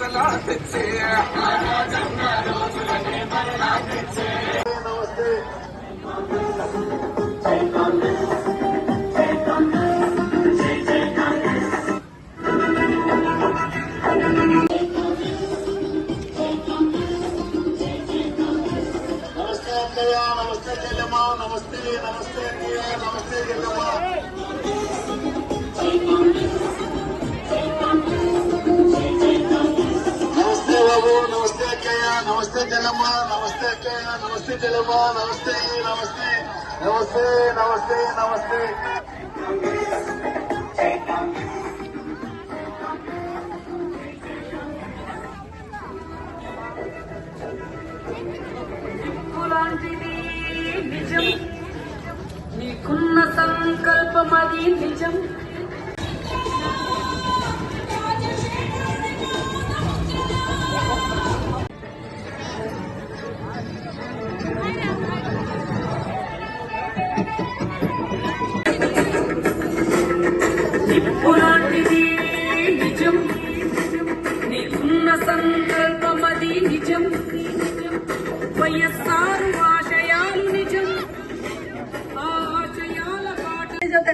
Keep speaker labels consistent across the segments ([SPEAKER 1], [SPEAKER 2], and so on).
[SPEAKER 1] తెచ్చే నమస్తే నమస్తే అక్కయ్య నమస్తే చెల్లెమ్మ నమస్తే నమస్తే అక్కయ్య నమస్తే చెల్లెమ్మ నమస్తే చెల్లమ్మ నమస్తే అక్కయ్య నమస్తే చెల్లమ్మ నమస్తే నమస్తే నమస్తే నమస్తే నమస్తే.
[SPEAKER 2] లాంటిది నిజం. నీకున్న సంకల్పం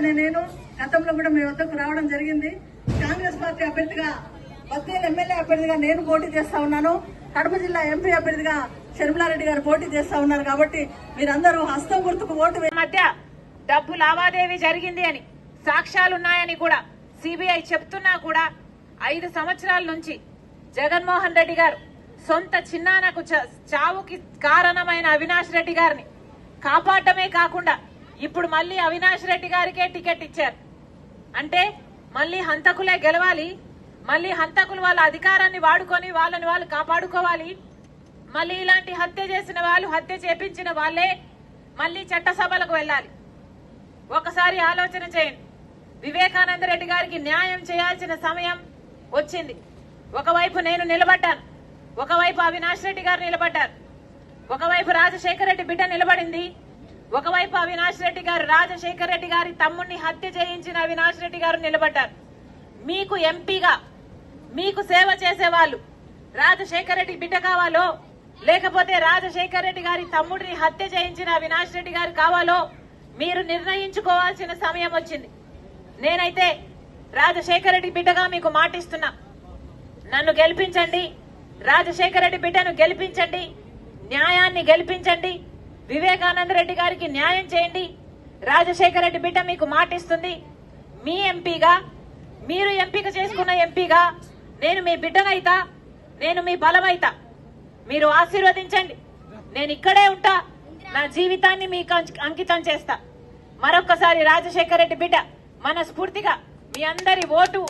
[SPEAKER 2] పాట
[SPEAKER 3] నేను గతంలో కూడా మీ వద్దకు రావడం జరిగింది. కాంగ్రెస్ పార్టీ అభ్యర్థిగా బద్వేలు ఎమ్మెల్యే అభ్యర్థిగా నేను పోటీ చేస్తా ఉన్నాను. కడప జిల్లా ఎంపీ అభ్యర్థిగా షర్మిలారెడ్డి గారు పోటీ చేస్తా ఉన్నారు కాబట్టి మీరందరూ హస్తం గుర్తుకు ఓటు
[SPEAKER 4] మధ్య డబ్బు లావాదేవీ జరిగింది అని సాక్ష్యాలున్నాయని కూడా సిబిఐ చెప్తున్నా కూడా ఐదు సంవత్సరాల నుంచి జగన్మోహన్ రెడ్డి గారు సొంత చిన్నానకు చావుకి కారణమైన అవినాష్ రెడ్డి గారిని కాపాడటమే కాకుండా ఇప్పుడు మళ్ళీ అవినాష్ రెడ్డి గారికే టికెట్ ఇచ్చారు. అంటే మళ్ళీ హంతకులే గెలవాలి మళ్ళీ హంతకులు వాళ్ళ అధికారాన్ని వాడుకొని వాళ్ళని వాళ్ళు కాపాడుకోవాలి. మళ్ళీ ఇలాంటి హత్య చేసిన వాళ్ళు హత్య చేపించిన వాళ్ళే మళ్ళీ చట్టసభలకు వెళ్ళాలి. ఒకసారి ఆలోచన చేయండి. వివేకానంద రెడ్డి గారికి న్యాయం చేయాల్సిన సమయం వచ్చింది. ఒకవైపు నేను నిలబడ్డాను. ఒకవైపు అవినాష్ రెడ్డి గారు నిలబడ్డారు. ఒకవైపు రాజశేఖర రెడ్డి బిడ్డ నిలబడింది. ఒకవైపు అవినాష్ రెడ్డి గారు రాజశేఖర్ రెడ్డి గారి తమ్ముడిని హత్య చేయించిన అవినాష్ రెడ్డి గారు నిలబడ్డారు. మీకు ఎంపీగా మీకు సేవ చేసే వాళ్ళు రాజశేఖర రెడ్డి బిడ్డ కావాలో లేకపోతే రాజశేఖర్ రెడ్డి గారి తమ్ముడిని హత్య చేయించిన అవినాష్ రెడ్డి గారు కావాలో మీరు నిర్ణయించుకోవాల్సిన సమయం వచ్చింది. నేనైతే రాజశేఖర రెడ్డి బిడ్డగా మీకు మాటిస్తున్నా. నన్ను గెలిపించండి. రాజశేఖర రెడ్డి బిడ్డను గెలిపించండి. న్యాయాన్ని గెలిపించండి. వివేకానంద రెడ్డి గారికి న్యాయం చేయండి. రాజశేఖర రెడ్డి బిడ్డ మీకు మాటిస్తుంది. మీ ఎంపీగా మీరు ఎంపిక చేసుకున్న ఎంపీగా నేను మీ బిడ్డనైతా నేను మీ బలమైతా. మీరు ఆశీర్వదించండి. నేను ఇక్కడే ఉంటా. నా జీవితాన్ని మీకు అంకితం చేస్తా. మరొక్కసారి రాజశేఖర రెడ్డి బిడ్డ మనస్ఫూర్తిగా మీ అందరి ఓటు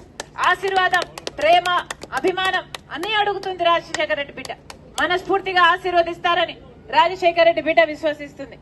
[SPEAKER 4] ఆశీర్వాదం ప్రేమ అభిమానం అన్ని అడుగుతుంది రాజశేఖర రెడ్డి బిడ్డ. మనస్ఫూర్తిగా ఆశీర్వదిస్తారని రాజశేఖర రెడ్డి బిడ్డ విశ్వసిస్తుంది.